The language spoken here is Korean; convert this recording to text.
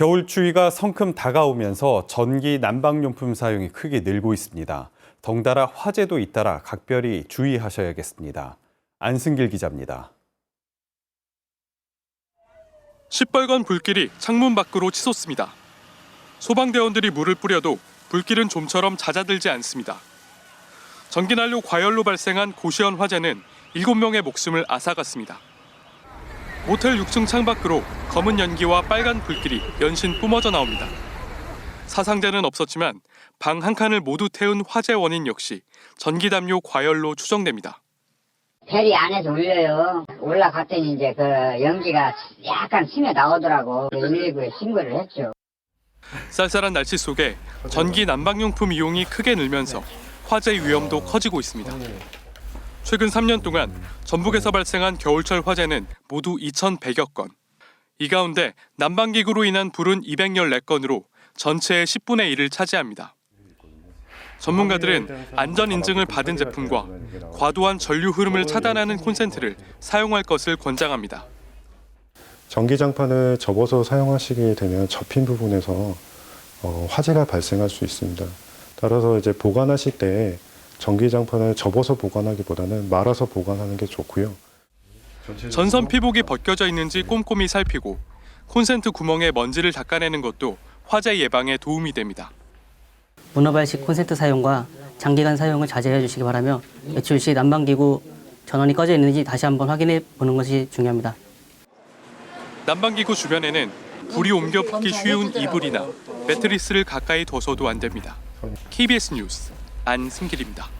겨울 추위가 성큼 다가오면서 전기 난방용품 사용이 크게 늘고 있습니다. 덩달아 화재도 잇따라 각별히 주의하셔야겠습니다. 안승길 기자입니다. 시뻘건 불길이 창문 밖으로 치솟습니다. 소방대원들이 물을 뿌려도 불길은 좀처럼 잦아들지 않습니다. 전기난로 과열로 발생한 고시원 화재는 7명의 목숨을 앗아갔습니다. 모텔 6층 창밖으로 검은 연기와 빨간 불길이 연신 뿜어져 나옵니다. 사상자는 없었지만 방 한 칸을 모두 태운 화재 원인 역시 전기 담요 과열로 추정됩니다. 벨이 안에서 울려요. 올라갔더니 이제 그 연기가 약간 스며 나오더라고. 119에 신고를 했죠. 쌀쌀한 날씨 속에 전기 난방용품 이용이 크게 늘면서 화재 위험도 커지고 있습니다. 최근 3년 동안 전북에서 발생한 겨울철 화재는 모두 2,100여 건. 이 가운데 난방기구로 인한 불은 214건으로 전체의 10분의 1을 차지합니다. 전문가들은 안전 인증을 받은 제품과 과도한 전류 흐름을 차단하는 콘센트를 사용할 것을 권장합니다. 전기장판을 접어서 사용하시게 되면 접힌 부분에서 어, 화재가 발생할 수 있습니다. 따라서 이제 보관하실 때 전기장판을 접어서 보관하기보다는 말아서 보관하는 게 좋고요. 전선 피복이 벗겨져 있는지 꼼꼼히 살피고 콘센트 구멍에 먼지를 닦아내는 것도 화재 예방에 도움이 됩니다. 문어발식 콘센트 사용과 장기간 사용을 자제해 주시기 바라며 외출 시 난방기구 전원이 꺼져 있는지 다시 한번 확인해 보는 것이 중요합니다. 난방기구 주변에는 불이 옮겨 붙기 쉬운 이불이나 매트리스를 가까이 둬서도 안 됩니다. KBS 뉴스 안승길입니다.